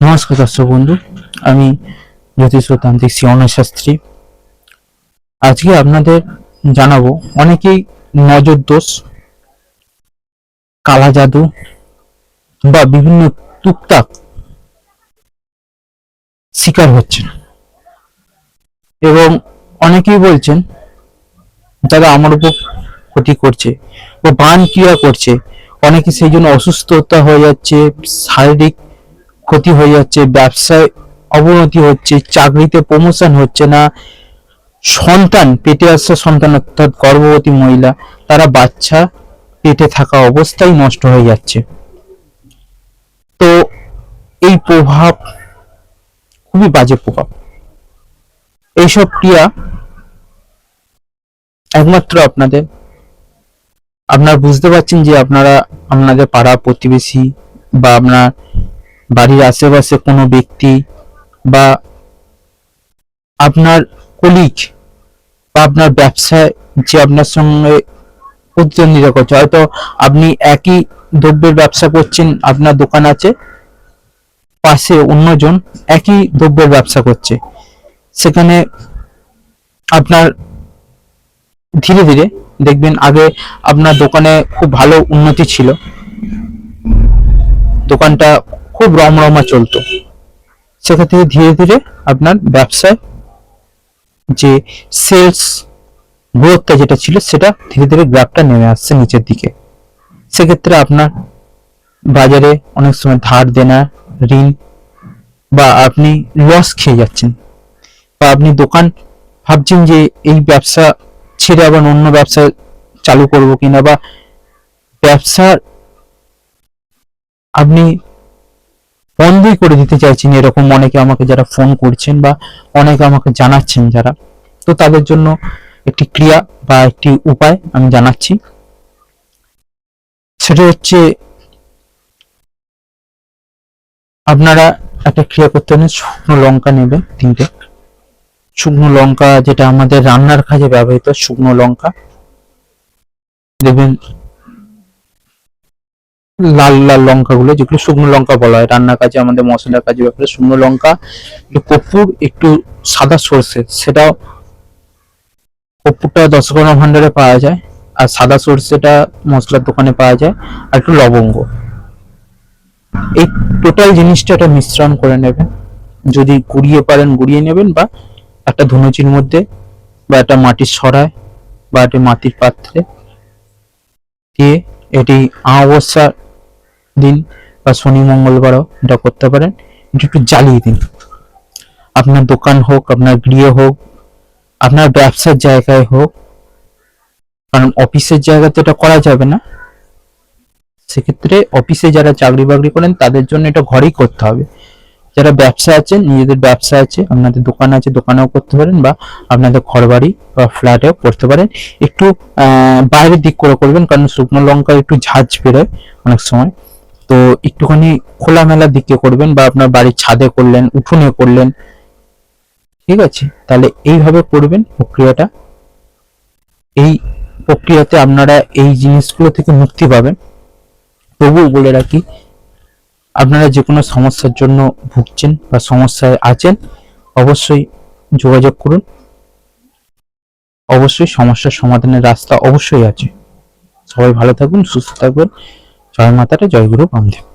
নমস্কার দর্শক বন্ধু, আমি জ্যোতিষতান্ত্রিক শিবনা শাস্ত্রী। আজকে আপনাদের জানাব অনেকেই নজর দোষ, কালা জাদু বা বিভিন্ন টুকটাক শিকার হচ্ছেন। এবং অনেকেই বলছেন যারা আমার উপর ক্ষতি করছে ও বান ক্রিয়া করছে। অনেকে সেই জন্য অসুস্থতা হয়ে যাচ্ছে, শারীরিক ক্ষতি হয়ে যাচ্ছে, ব্যবসায় অবনতি হচ্ছে, চাকরিতে প্রমোশন হচ্ছে না। সন্তান, পেটে আসা সন্তান অর্থাৎ গর্ভবতী মহিলা, তারা বাচ্চা পেটে থাকা অবস্থায় নষ্ট হয়ে যাচ্ছে। তো এই প্রভাব খুবই বাজে প্রভাব। এইসব ক্রিয়া একমাত্র আপনাদের। আপনারা বুঝতে পারছেন যে আপনারা, আপনাদের পাড়া প্রতিবেশী বা আপনার বাড়ির আশেপাশে কোনো ব্যক্তি বা আপনার কলিগ বা আপনার ব্যবসায় যে আপনার সঙ্গে প্রতিদ্বন্দ্বিতা করছে, হয়তো আপনি একই দ্রব্যের ব্যবসা করছেন, আপনার দোকান আছে, পাশে অন্যজন একই দ্রব্যের ব্যবসা করছে। সেখানে আপনার ধীরে ধীরে দেখবেন আগে আপনার দোকানে খুব ভালো উন্নতি ছিল। দোকানটা খুব রমরমা চলতো। সেখান থেকে ধীরে ধীরে আপনার ব্যবসায় যে সেলস গ্রোথটা যেটা ছিল, সেটা ধীরে ধীরে গ্রাফটা নেমে আসছে নিচের দিকে। সেক্ষেত্রে আপনার বাজারে অনেক সময় ধার দেনা, ঋণ বা আপনি লস খেয়ে যাচ্ছেন বা আপনি দোকান ভাবছেন যে এই ব্যবসা ছেড়ে আবার অন্য ব্যবসা চালু করব কিনা বা ব্যবসার আপনি বন্ধই করে দিতে চাইছেন। এরকম অনেকে আমাকে যারা ফোন করছেন বা অনেকে আমাকে জানাচ্ছেন যারা, তো তাদের জন্য একটি ক্রিয়া বা একটি উপায় আমি জানাচ্ছি। সেটা হচ্ছে, আপনারা একটা ক্রিয়া করতে হলে শুকনো লঙ্কা নেবেন তিনটে। শুকনো লঙ্কা যেটা আমাদের রান্নার কাজে ব্যবহৃত শুকনো লঙ্কা। দেখবেন লাল লাল লঙ্কাগুলো, যেগুলো শুকনো লঙ্কা বলা হয়। রান্নার কাজে, আমাদের মশলার কাজে ব্যাপারে শুকনো লঙ্কা কর্পূর, একটু সাদা সর্ষে সেটাও কর্পূরটা দশ গ্রাম ভান্ডারে পাওয়া যায়, আর সাদা সর্ষেটা মশলার দোকানে পাওয়া যায়, আর একটু লবঙ্গ। এই টোটাল জিনিসটা একটা মিশ্রণ করে নেবেন। যদি গুড়িয়ে পারেন, গুড়িয়ে নেবেন, বা একটা ধনুচির মধ্যে, বা একটা মাটির সরায়, বা একটা মাটির পাত্রে, দিয়ে এটি অমাবস্যার দিন বা শনি, মঙ্গলবারও এটা করতে পারেন। এটা একটু জ্বালিয়ে দিন। আপনার দোকান হোক, আপনার গৃহ হোক, আপনার ব্যবসার জায়গায় হোক, কারণ অফিসের জায়গাতে এটা করা যাবে না। সেক্ষেত্রে অফিসে যারা চাকরি বাকরি করেন, তাদের জন্য এটা ঘরেই করতে হবে। যারা ব্যবসা আছে নিজেদের ব্যবসা আছে, আপনাদের দোকান আছে, দোকানেও করতে পারেন বা আপনাদের ঘরবাড়ি বা ফ্ল্যাটেও করতে পারেন। একটু বাইরের দিক করে করবেন, কারণ শুকনো লঙ্কা একটু ঝাঁজ বেরোয় অনেক সময়। তো একটুখানি খোলামেলা দিকে করবেন বা আপনার বাড়ির ছাদে করলেন, উঠোনে করলেন, ঠিক আছে? তাহলে এইভাবে করবেন প্রক্রিয়াটা। এই প্রক্রিয়াতে আপনারা এই জিনিসগুলো থেকে মুক্তি পাবেন। তবুও বলে রাখি, আপনারা যে কোনো সমস্যার জন্য ভুগছেন বা সমস্যায় আছেন, অবশ্যই যোগাযোগ করুন। অবশ্যই সমস্যার সমাধানের রাস্তা অবশ্যই আছে। সবাই ভালো থাকুন, সুস্থ থাকবেন জয় মাতারা জয় গুরু বামদেব